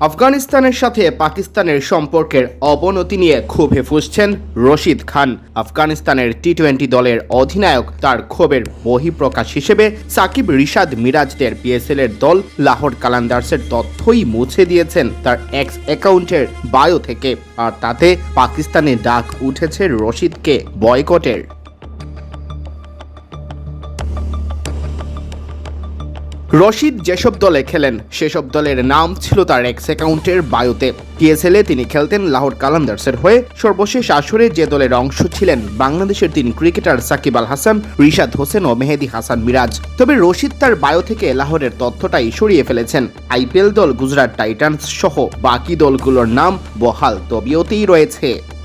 আফগানিস্তানের সাথে পাকিস্তানের সম্পর্কের অবনতি নিয়ে ক্ষোভে ফুসছেন রশিদ খান। আফগানিস্তানের টি টোয়েন্টি দলের অধিনায়ক তার ক্ষোভের বহিঃপ্রকাশ হিসেবে সাকিব রিশাদ মিরাজদের পিএসএল এর দল লাহোর কালান্দার্সের তথ্যই মুছে দিয়েছেন তার এক্স অ্যাকাউন্টের বায়ো থেকে। আর তাতে পাকিস্তানে ডাক উঠেছে রশিদকে বয়কটের। রশিদ যেসব দলে খেলেন, সেসব দলের নাম ছিল তার এক্স অ্যাকাউন্টের বায়োতে। পিএসএলে তিনি খেলতেন লাহোর কালান্দার্সের হয়ে। সর্বশেষ আসরে যে দলের অংশ ছিলেন, বাংলাদেশের তিন ক্রিকেটার সাকিব আল হাসান, রিশাদ হোসেন ও মেহেদি হাসান মিরাজ। তবে রশিদ তার বায়ো থেকে লাহোরের তথ্যটাই সরিয়ে ফেলেছেন। আইপিএল দল, গুজরাট টাইটান্স সহ বাকি দলগুলোর নাম বহাল তবিয়তেই রয়েছে।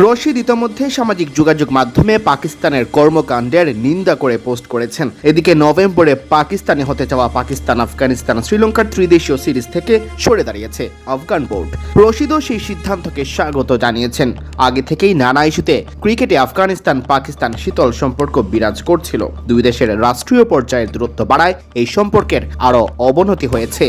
রশিদ ইতোমধ্যে সামাজিক যোগাযোগ মাধ্যমে পাকিস্তানের কর্মকাণ্ডের নিন্দা করে পোস্ট করেছেন। এদিকে নভেম্বরে পাকিস্তানে হতে যাওয়া পাকিস্তান, আফগানিস্তান, শ্রীলঙ্কার ত্রিদেশীয় সিরিজ থেকে সরে দাঁড়িয়েছে আফগান বোর্ড। রশিদও সেই সিদ্ধান্তকে স্বাগত জানিয়েছেন। আগে থেকেই নানা ইস্যুতে ক্রিকেটে আফগানিস্তান, পাকিস্তান শীতল সম্পর্ক বিরাজ করছিল। দুই দেশের রাষ্ট্রীয় পর্যায়ের দূরত্ব বাড়ায় এই সম্পর্কের আরও অবনতি হয়েছে।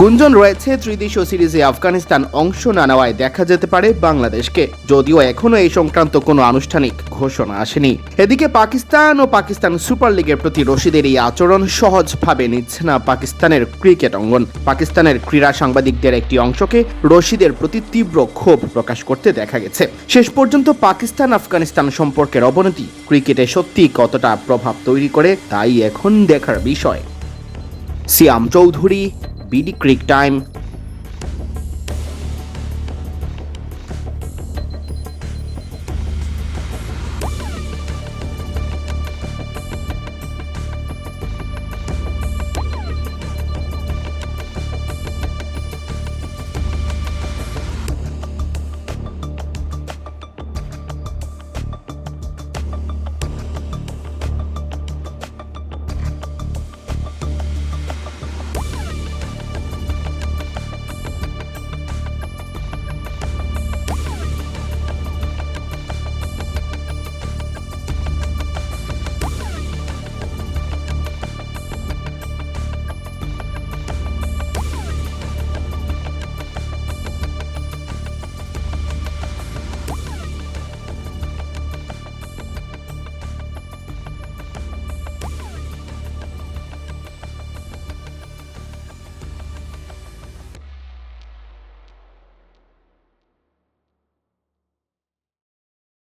গুঞ্জন রয়েছে ত্রিদেশীয় সিরিজে আফগানিস্তান অংশ না নেওয়ায় দেখা যেতে পারে বাংলাদেশকে, যদিও এখনও এই সংক্রান্ত কোনো আনুষ্ঠানিক ঘোষণা আসেনি। এদিকে পাকিস্তান ও পাকিস্তান সুপার লিগের প্রতি রশিদের এই আচরণ সহজভাবে নিচ্ছে না পাকিস্তানের ক্রিকেট অঙ্গন। পাকিস্তানের ক্রীড়া সাংবাদিকদের একটি অংশকে রশিদের প্রতি তীব্র ক্ষোভ প্রকাশ করতে দেখা গেছে। শেষ পর্যন্ত পাকিস্তান আফগানিস্তান সম্পর্কের অবনতি ক্রিকেটে সত্যি কতটা প্রভাব তৈরি করে, তাই এখন দেখার বিষয়। সিয়াম চৌধুরী Billy Craig time.